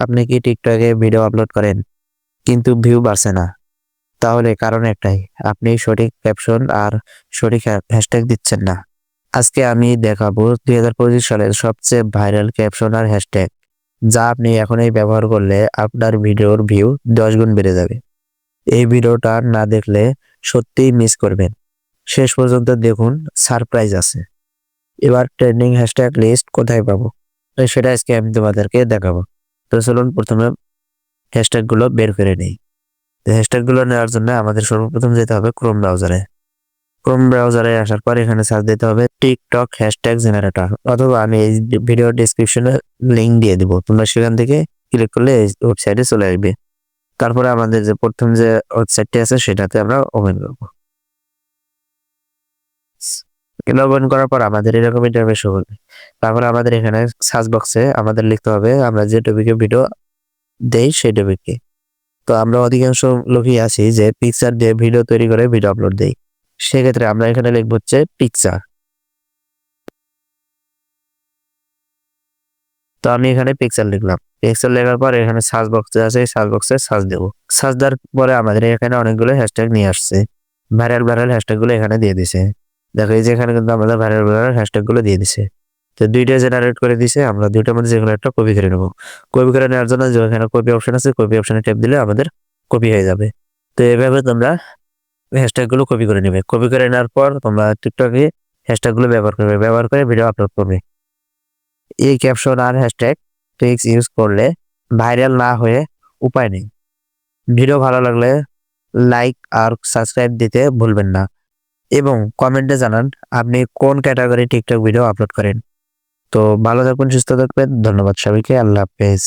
আপনি কি টিকটকে ভিডিও আপলোড করেন? কিন্তু ভিউ বাড়ছে না। তাহলে কারণ একটাই, আপনি সঠিক ক্যাপশন আর সঠিক হ্যাশট্যাগ দিচ্ছেন না। আজকে আমি দেখাবো দুই হাজার পঁচিশ সালের সবচেয়ে ভাইরাল ক্যাপশন আর হ্যাশট্যাগ যা আপনি এখনই ব্যবহার করলে আপনার ভিডিওর ভিউ দশ গুণ বেড়ে যাবে। এই ভিডিওটা না দেখলে সত্যিই মিস করবেন। শেষ পর্যন্ত দেখুন সারপ্রাইজ আছে। এবার ট্রেন্ডিং হ্যাশট্যাগ লিস্ট কোথায় পাবো? সেটা আজকে আমি তোমাদেরকে দেখাবো। তো চলুন প্রথমে হ্যাশট্যাগগুলো বের করে নেই। তো হ্যাশট্যাগগুলো নেওয়ার জন্য আমাদের সর্বপ্রথম যেতে হবে ক্রোম ব্রাউজারে ক্রোম ব্রাউজারে আসার পর এখানে সার্চ দিতে হবে টিকটক হ্যাশট্যাগ জেনারেটর অথবা আমি এই ভিডিও ডিসক্রিপশনে লিঙ্ক দিয়ে দিব। তোমরা সেখান থেকে ক্লিক করলে এই ওয়েবসাইটে চলে আসবে। তারপরে আমাদের যে প্রথম যে ওয়েবসাইটটি আছে সেটাতে আমরা ওপেন করব। লগ ইন করার পর আমাদের এরকম ইন্টারফেস হবে। তারপরে আমাদের এখানে সার্চ বক্সে আমাদের লিখতে হবে, আমরা যে টপিকে ভিডিও দেই সেই টপিকে তো আমরা অধিকাংশ লোকই আছি যে পিকচার দিয়ে ভিডিও তৈরি করে ভিডিও আপলোড দেই। সেক্ষেত্রে আমরা এখানে লিখব হচ্ছে পিকচার তো আমি এখানে পিকচার লিখলাম। পিকচার লেখার পর এখানে সার্চ বক্সে আছে সার্চ বক্সে সার্চ দেবো। সার্চ দেওয়ার পরে আমাদের এখানে অনেকগুলো হ্যাশট্যাগ নিয়ে আসছে। ভাইরাল ভাইরাল হ্যাশট্যাগগুলো এখানে দিয়ে দিছে। দেখো, এই যে এখানে কিন্তু আমাদের ভাইরাল ভাইরাল হ্যাশট্যাগগুলো দিয়ে দিছে। তো দুইটা জেনারেট করে দিছে, আমরা দুইটার মধ্যে যেগুলো একটা কপি করে নেব। কপি করে নেওয়ার জন্য যে এখানে কপি অপশন আছে কপি অপশনে ট্যাপ দিলে আমাদের কপি হয়ে যাবে। তো এভাবে তোমরা হ্যাশট্যাগগুলো কপি করে নেবে। কপি করে নেওয়ার পর তোমরা টিকটকে হ্যাশট্যাগগুলো ব্যবহার করবে। ব্যবহার করে ভিডিও আপলোড করবে। এই ক্যাপশন আর হ্যাশট্যাগ ট্রিক্স ইউজ করলে ভাইরাল না হয়ে উপায় নেই। ভিডিও ভালো লাগলে লাইক আর সাবস্ক্রাইব দিতে ভুলবেন না। এবং কমেন্টে জানান আপনি কোন ক্যাটাগরি টিকটক ভিডিও আপলোড করেন। তো ভালো থাকুন সুস্থ থাকবেন, ধন্যবাদ সবাইকে, আল্লাহ হাফেজ।